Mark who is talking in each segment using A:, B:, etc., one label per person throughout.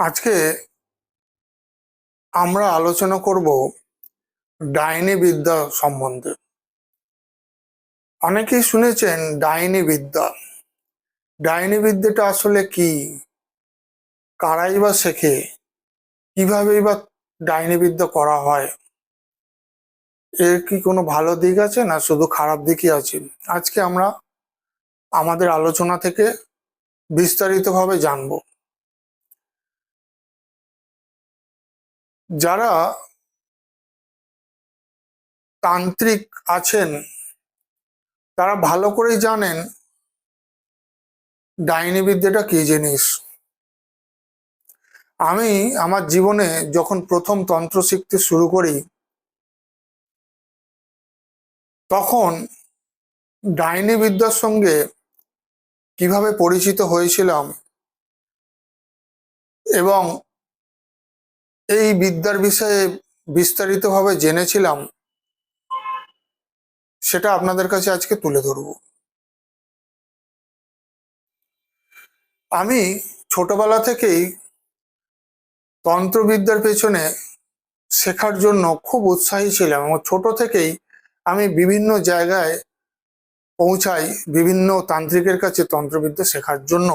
A: আজকে আমরা আলোচনা করব ডাইনি বিদ্যা সম্বন্ধে। অনেকেই শুনেছেন ডাইনি বিদ্যা ডাইনি বিদ্যাটা আসলে কি? কারাই বা শেখে? কিভাবেই বা ডাইনি বিদ্যা করা হয়? এর কি কোনো ভালো দিক আছে না শুধু খারাপ দিকই আছে? আজকে আমরা আমাদের আলোচনা থেকে বিস্তারিতভাবে জানব। যারা তান্ত্রিক আছেন, তারা ভালো করেই জানেন ডাইনি বিদ্যাটা কি জিনিস। আমি আমার জীবনে যখন প্রথম তন্ত্র শিখতে শুরু করি, তখন ডাইনি বিদ্যার সঙ্গে কীভাবে পরিচিত হয়েছিলাম এবং এই বিদ্যার বিষয়ে বিস্তারিতভাবে জেনেছিলাম, সেটা আপনাদের কাছে আজকে তুলে ধরব। আমি ছোটবেলা থেকেই তন্ত্রবিদ্যার পেছনে শেখার জন্য খুব উৎসাহী ছিলাম এবং ছোট থেকেই আমি বিভিন্ন জায়গায় পৌঁছাই বিভিন্ন তান্ত্রিকের কাছে তন্ত্রবিদ্যা শেখার জন্য।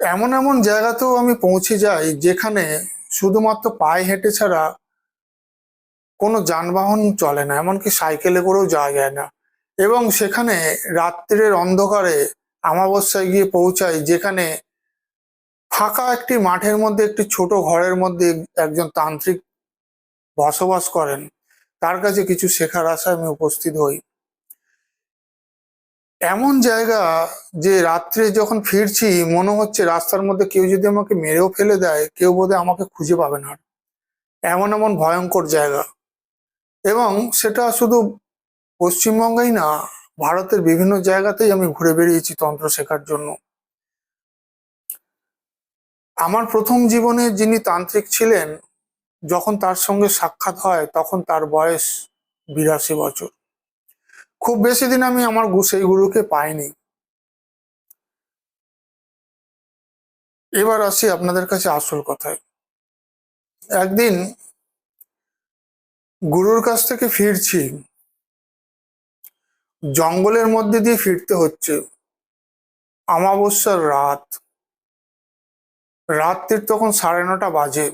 A: এমন এমন জায়গাতেও আমি পৌঁছে যাই যেখানে শুধুমাত্র পায়ে হেঁটে ছাড়া কোনো যানবাহন চলে না, এমনকি সাইকেলে করেও যাওয়া যায় না। এবং সেখানে রাত্রের অন্ধকারে আমাবস্যায় গিয়ে পৌঁছাই যেখানে ফাঁকা একটি মাঠের মধ্যে, একটি ছোট ঘরের মধ্যে একজন তান্ত্রিক বসবাস করেন। তার কাছে কিছু শেখার আশায় আমি উপস্থিত হই। এমন জায়গা যে রাত্রে যখন ফিরছি, মনে হচ্ছে রাস্তার মধ্যে কেউ যদি আমাকে মেরেও ফেলে দেয়, কেউ বোধহয় আমাকে খুঁজে পাবে না। এমন এমন ভয়ঙ্কর জায়গা। এবং সেটা শুধু পশ্চিমবঙ্গেই না, ভারতের বিভিন্ন জায়গাতেই আমি ঘুরে বেরিয়েছি তন্ত্র শেখার জন্য। আমার প্রথম জীবনে যিনি তান্ত্রিক ছিলেন, যখন তার সঙ্গে সাক্ষাৎ হয়, তখন তার বয়স বিরাশি বছর। খুব বেশি দিন আমি আমার সেই গুরুকে পাইনি। এবার আসি আপনাদের কাছে আসল কথায়। একদিন গুরুর কাছ থেকে ফিরছি। জঙ্গলের মধ্যে দিয়ে ফিরতে হচ্ছে। আমাবস্যার রাত। রাত্রির তখন সাড়ে নটা বাজে।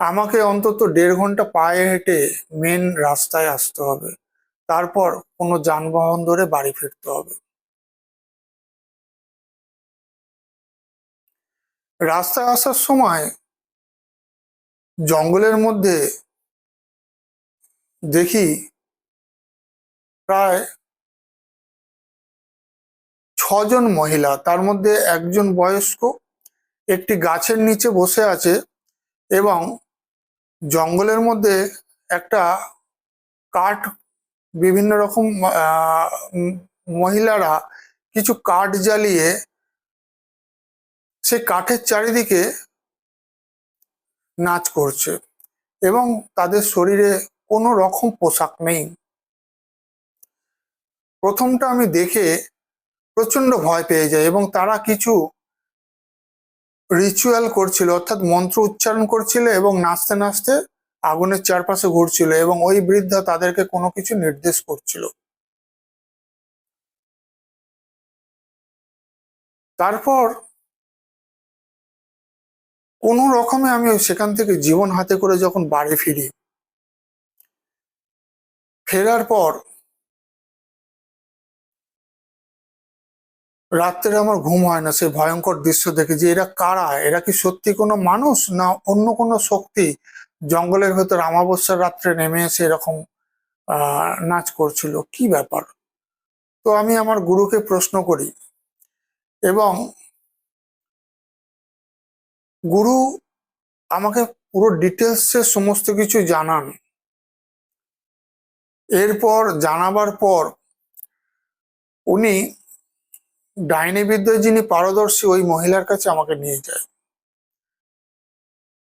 A: আমাকে অন্তত দেড় ঘণ্টা পায়ে হেঁটে মেন রাস্তায় আসতে হবে। তারপর কোনো যানবাহন ধরে বাড়ি ফিরতে হবে। রাস্তায় আসার সময় জঙ্গলের মধ্যে দেখি প্রায় ছজন মহিলা, তার মধ্যে একজন বয়স্ক, একটি গাছের নিচে বসে আছে এবং জঙ্গলের মধ্যে একটা কাঠ বিভিন্ন রকম মহিলারা কিছু কাঠ জ্বালিয়ে সেই কাঠের চারিদিকে নাচ করছে এবং তাদের শরীরে কোনো রকম পোশাক নেই। প্রথমটা আমি দেখে প্রচণ্ড ভয় পেয়ে যাই এবং তারা কিছু রিচুয়াল করছিল, অর্থাৎ মন্ত্র উচ্চারণ করছিল এবং নাচতে নাচতে আগুনের চারপাশে ঘুরছিল এবং ওই বৃদ্ধা তাদেরকে কোনো কিছু নির্দেশ করছিল। তারপর কোনো রকমে আমি সেখান থেকে জীবন হাতে করে যখন বাড়ি ফিরি, ফেরার পর রাত্রে আমার ঘুম হয় না, সেই ভয়ঙ্কর দৃশ্য দেখে যে এরা কারা? এরা কি সত্যি কোনো মানুষ না অন্য কোনো শক্তি? জঙ্গলের ভেতর আমাবস্যার রাত্রে নেমে এসে এরকম নাচ করছিল। কি ব্যাপার? তো আমি আমার গুরুকে প্রশ্ন করি এবং গুরু আমাকে পুরো ডিটেলসে সমস্ত কিছু জানান। এরপর জানাবার পর উনি ডাইনি বিদ্যায় যিনি পারদর্শী ওই মহিলার কাছে আমাকে নিয়ে যায়।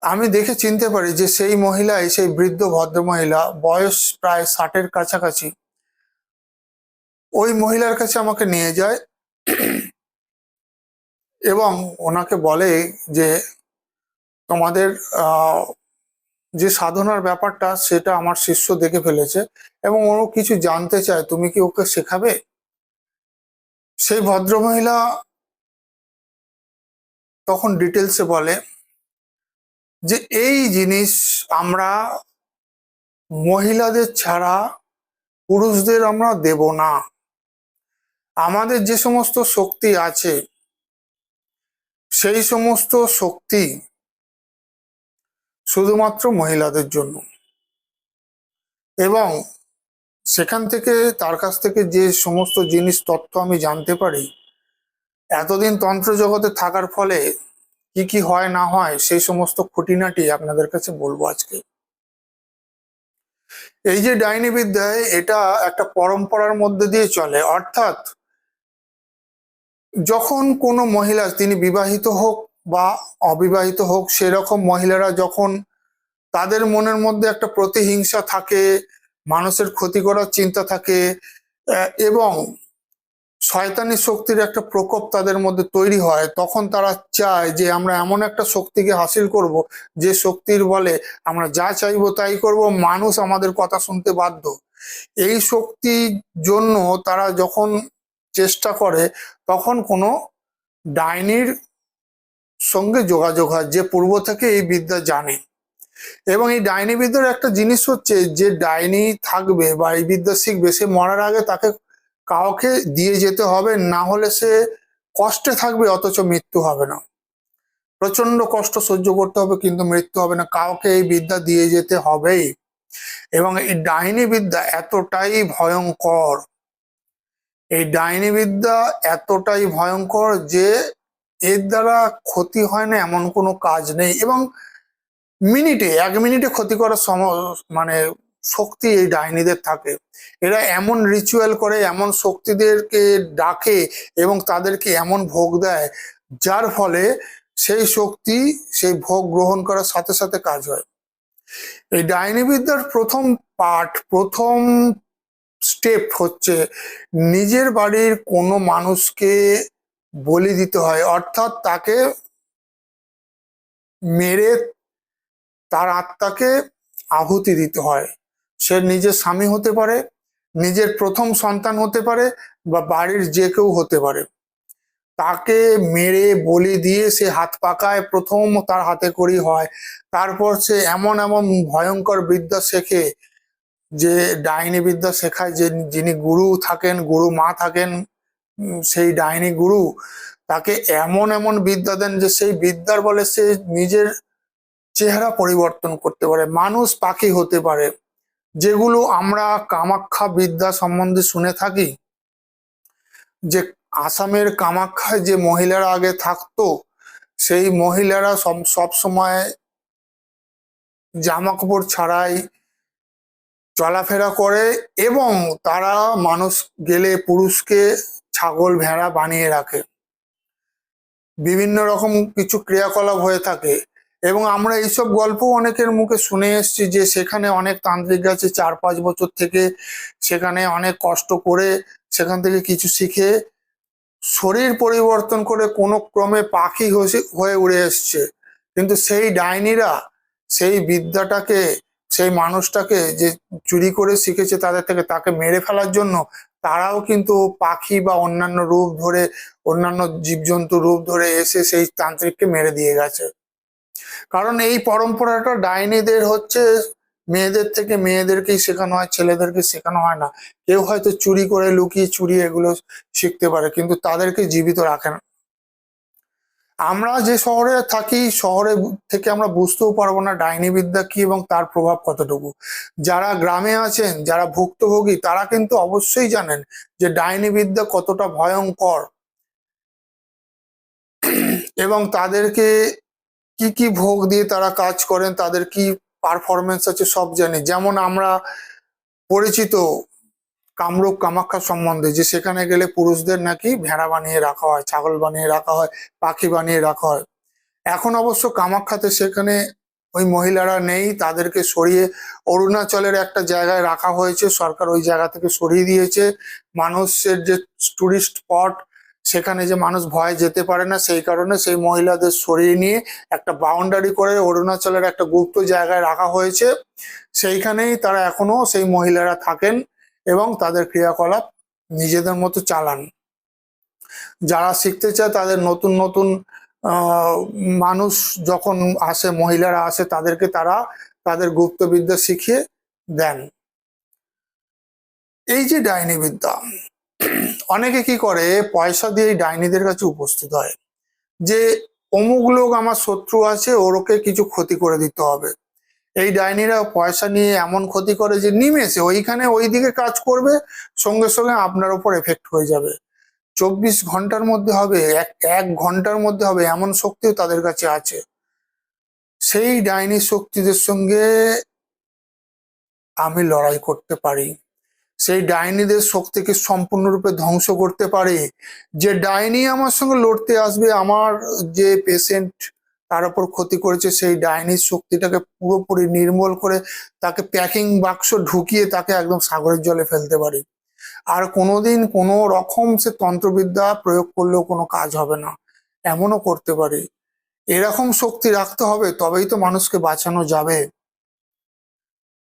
A: আমি দেখে চিনতে পারি যে সেই মহিলাই, সেই বৃদ্ধ ভদ্র মহিলা বয়স প্রায় ষাটের কাছাকাছি। ওই মহিলার কাছে আমাকে নিয়ে যায় এবং ওনাকে বলে যে তোমাদের যে সাধনার ব্যাপারটা সেটা আমার শিষ্য দেখে ফেলেছে এবং ও কিছু জানতে চায়। তুমি কি ওকে শেখাবে? সেই ভদ্রমহিলা তখন ডিটেলসে বলে যে এই জিনিস আমরা মহিলাদের ছাড়া পুরুষদের আমরা দেব না। আমাদের যে সমস্ত শক্তি আছে, সেই সমস্ত শক্তি শুধুমাত্র মহিলাদের জন্য। এবং সেখান থেকে তার কাছ থেকে যে সমস্ত জিনিস তথ্য আমি জানতে পারি, এতদিন তন্ত্র জগতে থাকার ফলে কি কি হয় না হয় সেই সমস্ত খুঁটিনাটি আপনাদের কাছে বলব আজকে। এই যে ডাইনি বিদ্যায়, এটা একটা পরম্পরার মধ্যে দিয়ে চলে। অর্থাৎ যখন কোনো মহিলা, তিনি বিবাহিত হোক বা অবিবাহিত হোক, সেরকম মহিলারা যখন তাদের মনের মধ্যে একটা প্রতিহিংসা থাকে, মানুষের ক্ষতি করার চিন্তা থাকে এবং শয়তানি শক্তির একটা প্রকোপ তাদের মধ্যে তৈরি হয়, তখন তারা চায় যে আমরা এমন একটা শক্তিকে হাসিল করব, যে শক্তির বলে আমরা যা চাইব তাই করব, মানুষ আমাদের কথা শুনতে বাধ্য। এই শক্তির জন্য তারা যখন চেষ্টা করে, তখন কোনো ডাইনির সঙ্গে যোগাযোগ হয় যে পূর্ব থেকে এই বিদ্যা জানে। এবং এই ডাইনি বিদ্যার একটা জিনিস হচ্ছে যে ডাইনি থাকবে বা এই বিদ্যা শিখবে, সে মরার আগে তাকে কাউকে দিয়ে যেতে হবে, না হলে সে কষ্টে থাকবে, অথচ মৃত্যু হবে না। প্রচণ্ড কষ্ট সহ্য করতে হবে, কিন্তু মৃত্যু হবে না। কাউকে এই বিদ্যা দিয়ে যেতে হবেই। এবং এই ডাইনি বিদ্যা এতটাই ভয়ঙ্কর, এই ডাইনি বিদ্যা এতটাই ভয়ঙ্কর যে এর দ্বারা ক্ষতি হয় না এমন কোনো কাজ নেই। এবং মিনিটে, এক মিনিটে ক্ষতি করার সম মানে শক্তি এই ডাইনিদের থাকে। এরা এমন রিচুয়াল করে, এমন শক্তিদেরকে ডাকে এবং তাদেরকে এমন ভোগ দেয়, যার ফলে সেই শক্তি, সেই ভোগ গ্রহণ করার সাথে সাথে কাজ হয়। এই ডাইনি বিদ্যার প্রথম পার্ট প্রথম স্টেপ হচ্ছে নিজের বাড়ির কোনো মানুষকে বলি দিতে হয়, অর্থাৎ তাকে মেরে তার আত্মাকে আহুতি দিতে হয়। সে নিজের স্বামী হতে পারে, নিজের প্রথম সন্তান হতে পারে বা বাড়ির যে কেউ হতে পারে। তাকে মেরে, বলি দিয়ে সে হাত পাকায়, প্রথম তার হাতে করি হয়। তারপর সে এমন এমন ভয়ঙ্কর বিদ্যা শেখে যে ডাইনি বিদ্যা শেখায় যে যিনি গুরু থাকেন, গুরু মা থাকেন সেই ডাইনি গুরু তাকে এমন এমন বিদ্যা দেন যে সেই বিদ্যার বলে সে নিজের চেহারা পরিবর্তন করতে পারে। মানুষ পাখি হতে পারে। যেগুলো আমরা কামাখ্যা বিদ্যা সম্বন্ধে শুনে থাকি, যে আসামের কামাখ্যায় যে মহিলারা আগে থাকতো, সেই মহিলারা সব সব সময় জামা কাপড় ছাড়াই চলাফেরা করে এবং তারা মানুষ গেলে পুরুষকে ছাগল, ভেড়া বানিয়ে রাখে। বিভিন্ন রকম কিছু ক্রিয়াকলাপ হয়ে থাকে। এবং আমরা এইসব গল্প অনেকের মুখে শুনে এসেছি যে সেখানে অনেক তান্ত্রিক আছে, চার পাঁচ বছর থেকে সেখানে অনেক কষ্ট করে সেখান থেকে কিছু শিখে শরীর পরিবর্তন করে কোনো ক্রমে পাখি হয়ে- হয়ে উড়ে এসছে। কিন্তু সেই ডাইনিরা, সেই বিদ্যাটাকে, সেই মানুষটাকে যে চুরি করে শিখেছে তাদের থেকে, তাকে মেরে ফেলার জন্য তারাও কিন্তু পাখি বা অন্যান্য রূপ ধরে, অন্যান্য জীবজন্তু রূপ ধরে এসে সেই তান্ত্রিককে মেরে দিয়ে গেছে। কারণ এই পরম্পরাটা ডাইনিদের হচ্ছে মেয়েদের থেকে মেয়েদেরকেই শেখানো হয়, ছেলেদেরকে শেখানো হয় না। কেউ হয়তো চুরি করে লুকিয়ে চুরি এগুলো শিখতে পারে, কিন্তু তাদেরকে জীবিত রাখে না। আমরা যে শহরে থাকি, শহরে থেকে আমরা বুঝতেও পারব না ডাইনি বিদ্যা কি এবং তার প্রভাব কতটুকু। যারা গ্রামে আছেন, যারা ভুক্তভোগী, তারা কিন্তু অবশ্যই জানেন যে ডাইনি বিদ্যা কতটা ভয়ঙ্কর। এবং তাদেরকে কি কি ভোগ দিয়ে তারা কাজ করেন, তাদের কি পারফরমেন্স আছে সব জানি। যেমন আমরা পরিচিত কামরূপ কামাখ্যা সম্বন্ধে, যে সেখানে গেলে পুরুষদের নাকি ভেড়া বানিয়ে রাখা হয়, ছাগল বানিয়ে রাখা হয়, পাখি বানিয়ে রাখা হয়। এখন অবশ্য কামাখ্যাতে সেখানে ওই মহিলারা নেই, তাদেরকে সরিয়ে অরুণাচলের একটা জায়গায় রাখা হয়েছে, সরকার ওই জায়গা থেকে সরিয়ে দিয়েছে। মানুষের যে টুরিস্ট স্পট সেখানে যে মানুষ ভয় যেতে পারে না, সেই কারণে সেই মহিলাদের সরিয়ে নিয়ে একটা বাউন্ডারি করে অরুণাচলের একটা গুপ্ত জায়গায় রাখা হয়েছে। সেইখানেই তারা এখনও সেই মহিলারা থাকেন এবং তাদের ক্রিয়াকলাপ নিজেদের মতো চালান। যারা শিখতে চায় তাদের নতুন নতুন মানুষ যখন আসে, মহিলারা আসে, তাদেরকে তারা তাদের গুপ্তবিদ্যা শিখিয়ে দেন। এই যে ডাইনি বিদ্যা অনেকে কি করে, পয়সা দিয়ে ডাইনিদের কাছে উপস্থিত হয়। যে অমুক লোক আমার শত্রু আছে, ওরকে কিছু ক্ষতি করে দিতে হবে। এই ডাইনিরা পয়সা নিয়ে এমন ক্ষতি করে যে নিমেষে ওইখানে ওইদিকে কাজ করবে, সঙ্গে সঙ্গে আপনার উপর এফেক্ট হয়ে যাবে। চব্বিশ ঘণ্টার মধ্যে হবে, এক এক ঘণ্টার মধ্যে হবে, এমন শক্তিও তাদের কাছে আছে। সেই ডাইনি শক্তিদের সঙ্গে আমি লড়াই করতে পারি। সেই ডাইনিদের শক্তিকে সম্পূর্ণরূপে ধ্বংস করতে পারে। যে ডাইনি আমার সঙ্গে লড়তে আসবে, আমার যে পেশেন্ট তার উপর ক্ষতি করেছে, সেই ডাইনির শক্তিটাকে পুরোপুরি নির্মূল করে তাকে প্যাকিং বাক্স ঢুকিয়ে তাকে একদম সাগরের জলে ফেলতে পারি। আর কোনোদিন কোনো রকম সে তন্ত্রবিদ্যা প্রয়োগ করলেও কোনো কাজ হবে না। এমনও করতে পারি। এরকম শক্তি রাখতে হবে, তবেই তো মানুষকে বাঁচানো যাবে।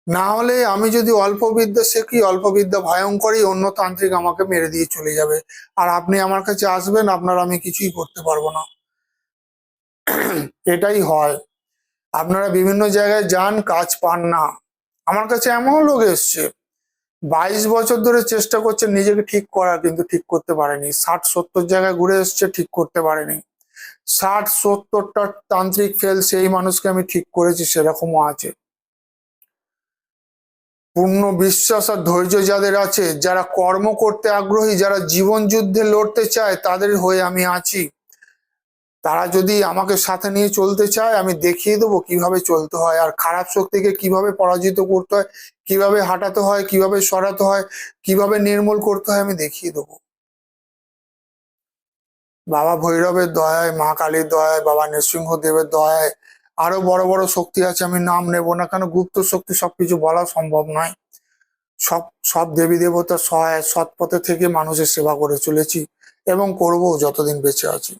A: না হলে আমি যদি অল্প বিদ্যা শিখি, অল্প বিদ্যা ভয়ঙ্করই অন্য তান্ত্রিক আমাকে মেরে দিয়ে চলে যাবে। আর আপনি আমার কাছে আসবেন, আপনার আমি কিছুই করতে পারব না। এটাই হয়। আপনারা বিভিন্ন জায়গায় যান, কাজ পান না। আমার কাছে এমন লোক এসছে। বাইশ বছর ধরে চেষ্টা করছে নিজেকে ঠিক করার, কিন্তু ঠিক করতে পারেনি। ষাট সত্তর জায়গায় ঘুরে এসছে, ঠিক করতে পারেনি। ষাট সত্তরটা তান্ত্রিক ফেল সেই মানুষকে আমি ঠিক করেছি, সেরকমও আছে। পূর্ণ বিশ্বাস আর ধৈর্য যাদের আছে, যারা কর্ম করতে আগ্রহী, যারা জীবন যুদ্ধে লড়তে চায়, তাদের হয়ে আমি আছি। তারা যদি আমাকে সাথে নিয়ে চলতে চায়, আমি দেখিয়ে দেবো কীভাবে চলতে হয়, আর খারাপ শক্তিকে কীভাবে পরাজিত করতে হয়, কীভাবে হাঁটাতে হয়, কীভাবে সরাতে হয়, কীভাবে নির্মূল করতে হয়, আমি দেখিয়ে দেবো। বাবা ভৈরবের দয়ায়, মা কালীর দয়ায়, বাবা নৃসিংহদেবের দয়ায় আরও বড় বড় শক্তি আছে, আমি নাম নেব না, কেন গুপ্ত শক্তি সবকিছু বলা সম্ভব নয়। সব সব দেবী দেবতার সহায়, সৎ পথে থেকে মানুষের সেবা করে চলেছি এবং করব যতদিন বেঁচে আছি।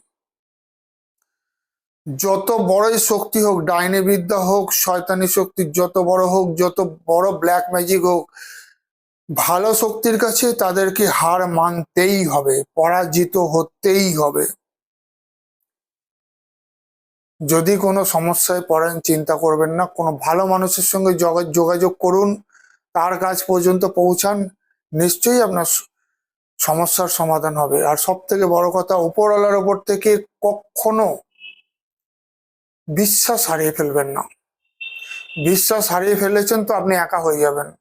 A: যত বড়ই শক্তি হোক, ডাইনে বিদ্যা হোক, শয়তানি শক্তি যত বড় হোক, যত বড় ব্ল্যাক ম্যাজিক হোক, ভালো শক্তির কাছে তাদেরকে হার মানতেই হবে, পরাজিত হতেই হবে। যদি কোনো সমস্যায় পড়েন, চিন্তা করবেন না। কোনো ভালো মানুষের সঙ্গে যোগা- যোগাযোগ করুন। তার কাজ পর্যন্ত পৌঁছান। নিশ্চয়ই আপনার সমস্যার সমাধান হবে। আর সব থেকে বড় কথা, উপরওয়ালার ওপর থেকে কখনো বিশ্বাস হারিয়ে ফেলবেন না। বিশ্বাস হারিয়ে ফেলেছেন তো আপনি একা হয়ে যাবেন।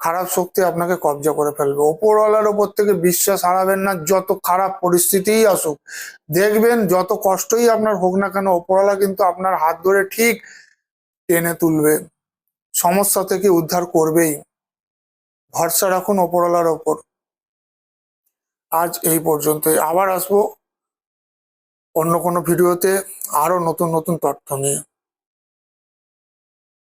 A: খারাপ শক্তি আপনাকে কবজা করে ফেলবে। ওপরওয়ালার ওপর থেকে বিশ্বাস হারাবেন না, যত খারাপ পরিস্থিতিই আসুক। দেখবেন যত কষ্টই আপনার হোক না কেন ওপরওয়ালা কিন্তু আপনার হাত ধরে ঠিক টেনে তুলবে। সমস্যা থেকে উদ্ধার করবেই। ভরসা রাখুন ওপরওয়ালার ওপর। আজ এই পর্যন্তই। আবার আসব অন্য কোনো ভিডিওতে আরও নতুন নতুন তথ্য নিয়ে।